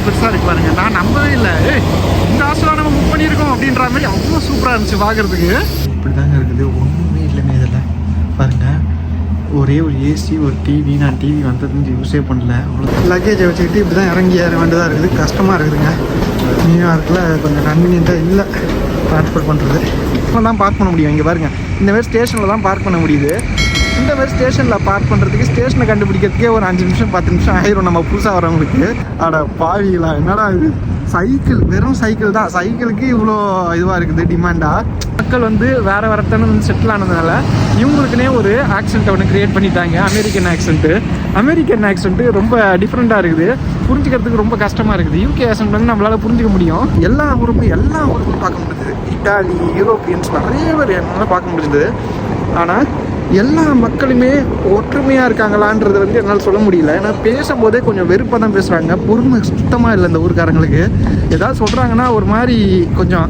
எவ்வளோ பெருசாக இருக்கு பாருங்கள் நான் நம்பவே இல்லை. இந்த ஹாஸ்டலாக நம்ம புக் பண்ணியிருக்கோம் அப்படின்ற மாதிரி அவ்வளோ சூப்பராக இருந்துச்சு பார்க்குறதுக்கு இப்படி தாங்க இருக்குது. ஒன்றுமே இல்லைங்க இதில். பாருங்கள் ஒரே ஒரு ஏசி ஒரு டிவி நான் டிவி வந்ததுன்னு யூஸே பண்ணல. லக்கேஜை வச்சுக்கிட்டு இப்படி தான் இறங்கி ஏற வேண்டியதாக இருக்குது. கஷ்டமாக இருக்குதுங்க. நியூயார்க்கில் கொஞ்சம் கன்வீனியண்ட்டாக இல்லை. ட்ரான்ஸ்போர்ட் பண்ணுறது இப்போ தான் பார்க் பண்ண முடியும். இங்கே பாருங்க. இந்த மாதிரி ஸ்டேஷனில் தான் பார்க் பண்ண முடியுது. இந்த மாதிரி ஸ்டேஷனில் பார்க் பண்ணுறதுக்கு ஸ்டேஷனை கண்டுபிடிக்கிறதுக்கே ஒரு அஞ்சு நிமிஷம் பத்து நிமிஷம் ஆயிரும் நம்ம புதுசாக வரவங்களுக்கு. அட பாவிகளா என்னடா இது? சைக்கிள் வெறும் சைக்கிள் தான். சைக்கிளுக்கு இவ்வளோ இதுவாக இருக்குது டிமாண்டாக மக்கள் வந்து வேறு வரத்தானு வந்து செட்டில் ஆனதுனால இவங்களுக்குனே ஒரு ஆக்சென்ட் ஒன்று கிரியேட் பண்ணிட்டாங்க. அமெரிக்கன் ஆக்சென்ட்டு அமெரிக்கன் ஆக்சென்ட்டு ரொம்ப டிஃப்ரெண்ட்டாக இருக்குது. புரிஞ்சுக்கிறதுக்கு ரொம்ப கஷ்டமாக இருக்குது. யூகே ஆக்சென்ட் வந்து நம்மளால் புரிஞ்சுக்க முடியும். எல்லா ஊருக்கும் எல்லா ஊருக்கும் பார்க்க முடியுது இட்டாலி யூரோப்பியன்ஸ் நிறைய பேர் என்னால் பார்க்க முடிஞ்சது. ஆனால் எல்லா மக்களுமே ஒற்றுமையாக இருக்காங்களான்றது வந்து என்னால் சொல்ல முடியல. ஏன்னா பேசும்போதே கொஞ்சம் வெறுப்பாக தான் பேசுகிறாங்க பொறுமை சுத்தமாக இல்லை இந்த ஊருக்காரங்களுக்கு. ஏதாவது சொல்கிறாங்கன்னா ஒரு மாதிரி கொஞ்சம்